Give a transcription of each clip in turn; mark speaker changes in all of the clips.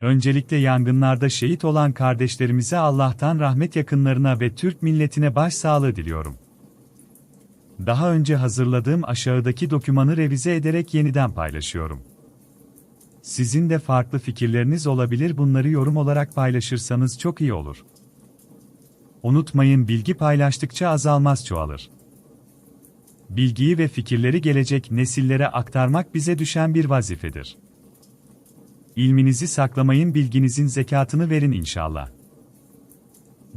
Speaker 1: Öncelikle yangınlarda şehit olan kardeşlerimize Allah'tan rahmet yakınlarına ve Türk milletine başsağlığı diliyorum. Daha önce hazırladığım aşağıdaki dokümanı revize ederek yeniden paylaşıyorum. Sizin de farklı fikirleriniz olabilir bunları yorum olarak paylaşırsanız çok iyi olur. Unutmayın bilgi paylaştıkça azalmaz çoğalır. Bilgiyi ve fikirleri gelecek nesillere aktarmak bize düşen bir vazifedir. İlminizi saklamayın bilginizin zekatını verin inşallah.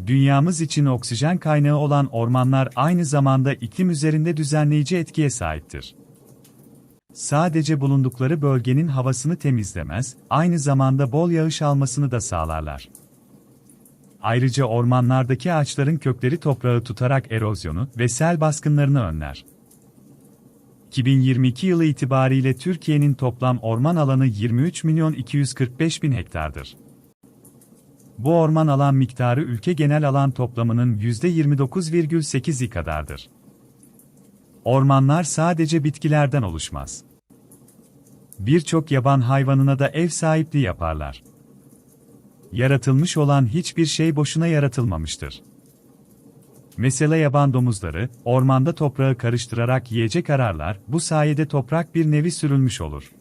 Speaker 1: Dünyamız için oksijen kaynağı olan ormanlar aynı zamanda iklim üzerinde düzenleyici etkiye sahiptir. Sadece bulundukları bölgenin havasını temizlemez, aynı zamanda bol yağış almasını da sağlarlar. Ayrıca ormanlardaki ağaçların kökleri toprağı tutarak erozyonu ve sel baskınlarını önler. 2022 yılı itibariyle Türkiye'nin toplam orman alanı 23 milyon 245 bin hektardır. Bu orman alan miktarı ülke genel alan toplamının %29,8'i kadardır. Ormanlar sadece bitkilerden oluşmaz. Birçok yaban hayvanına da ev sahipliği yaparlar. Yaratılmış olan hiçbir şey boşuna yaratılmamıştır. Mesela yaban domuzları, ormanda toprağı karıştırarak yiyecek ararlar, bu sayede toprak bir nevi sürülmüş olur.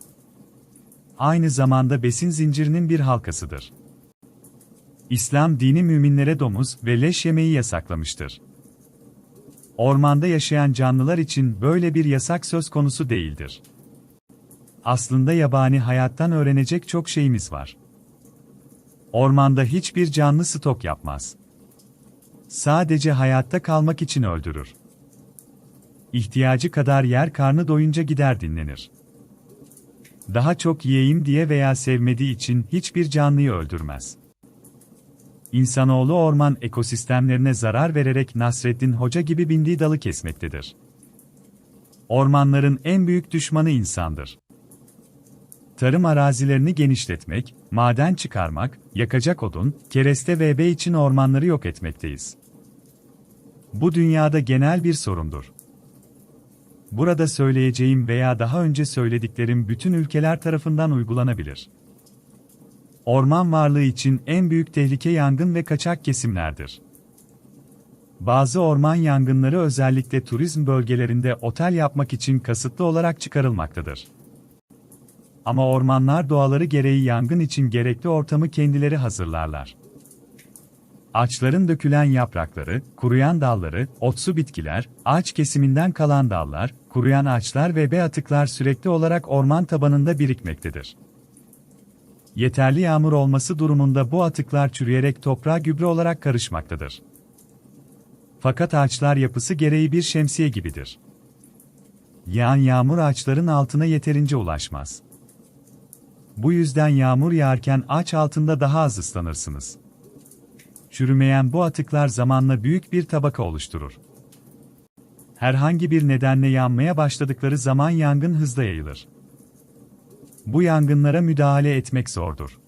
Speaker 1: Aynı zamanda besin zincirinin bir halkasıdır. İslam dini müminlere domuz ve leş yemeyi yasaklamıştır. Ormanda yaşayan canlılar için böyle bir yasak söz konusu değildir. Aslında yabani hayattan öğrenecek çok şeyimiz var. Ormanda hiçbir canlı stok yapmaz. Sadece hayatta kalmak için öldürür. İhtiyacı kadar yer karnı doyunca gider dinlenir. Daha çok yiyeyim diye veya sevmediği için hiçbir canlıyı öldürmez. İnsanoğlu orman ekosistemlerine zarar vererek Nasreddin Hoca gibi bindiği dalı kesmektedir. Ormanların en büyük düşmanı insandır. Tarım arazilerini genişletmek, maden çıkarmak, yakacak odun, kereste ve ebe için ormanları yok etmekteyiz. Bu dünyada genel bir sorundur. Burada söyleyeceğim veya daha önce söylediklerim bütün ülkeler tarafından uygulanabilir. Orman varlığı için en büyük tehlike yangın ve kaçak kesimlerdir. Bazı orman yangınları özellikle turizm bölgelerinde otel yapmak için kasıtlı olarak çıkarılmaktadır. Ama ormanlar doğaları gereği yangın için gerekli ortamı kendileri hazırlarlar. Ağaçların dökülen yaprakları, kuruyan dalları, otsu bitkiler, ağaç kesiminden kalan dallar, kuruyan ağaçlar ve be atıklar sürekli olarak orman tabanında birikmektedir. Yeterli yağmur olması durumunda bu atıklar çürüyerek toprağa gübre olarak karışmaktadır. Fakat ağaçlar yapısı gereği bir şemsiye gibidir. Yağan yağmur ağaçların altına yeterince ulaşmaz. Bu yüzden yağmur yağarken ağaç altında daha az ıslanırsınız. Çürümeyen bu atıklar zamanla büyük bir tabaka oluşturur. Herhangi bir nedenle yanmaya başladıkları zaman yangın hızla yayılır. Bu yangınlara müdahale etmek zordur.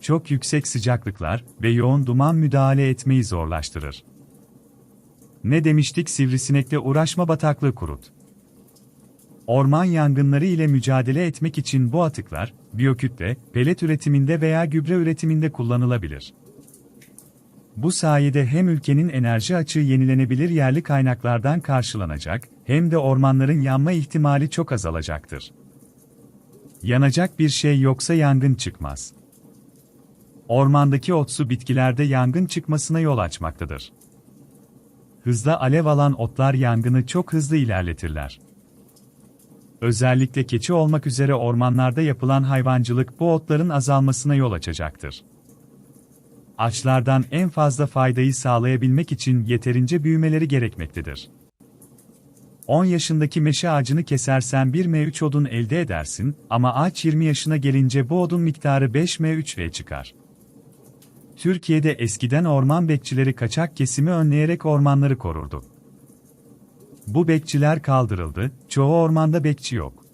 Speaker 1: Çok yüksek sıcaklıklar ve yoğun duman müdahale etmeyi zorlaştırır. Ne demiştik sivrisinekle uğraşma bataklığı kurut. Orman yangınları ile mücadele etmek için bu atıklar, biyokütle, pelet üretiminde veya gübre üretiminde kullanılabilir. Bu sayede hem ülkenin enerji açığı yenilenebilir yerli kaynaklardan karşılanacak, hem de ormanların yanma ihtimali çok azalacaktır. Yanacak bir şey yoksa yangın çıkmaz. Ormandaki otsu bitkilerde yangın çıkmasına yol açmaktadır. Hızla alev alan otlar yangını çok hızlı ilerletirler. Özellikle keçi olmak üzere ormanlarda yapılan hayvancılık bu otların azalmasına yol açacaktır. Ağaçlardan en fazla faydayı sağlayabilmek için yeterince büyümeleri gerekmektedir. 10 yaşındaki meşe ağacını kesersen 1 M3 odun elde edersin ama ağaç 20 yaşına gelince bu odun miktarı 5 M3V çıkar. Türkiye'de eskiden orman bekçileri kaçak kesimi önleyerek ormanları korurdu. Bu bekçiler kaldırıldı, çoğu ormanda bekçi yok.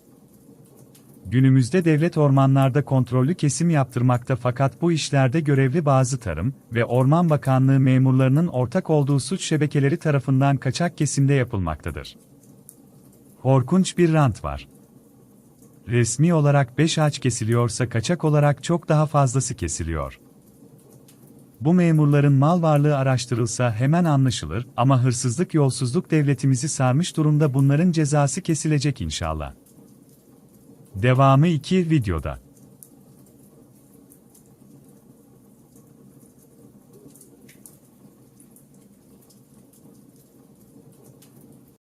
Speaker 1: Günümüzde devlet ormanlarda kontrollü kesim yaptırmakta fakat bu işlerde görevli bazı Tarım ve Orman Bakanlığı memurlarının ortak olduğu suç şebekeleri tarafından kaçak kesimde yapılmaktadır. Korkunç bir rant var. Resmi olarak 5 ağaç kesiliyorsa kaçak olarak çok daha fazlası kesiliyor. Bu memurların mal varlığı araştırılsa hemen anlaşılır ama hırsızlık yolsuzluk devletimizi sarmış durumda bunların cezası kesilecek inşallah. Devamı 2 videoda.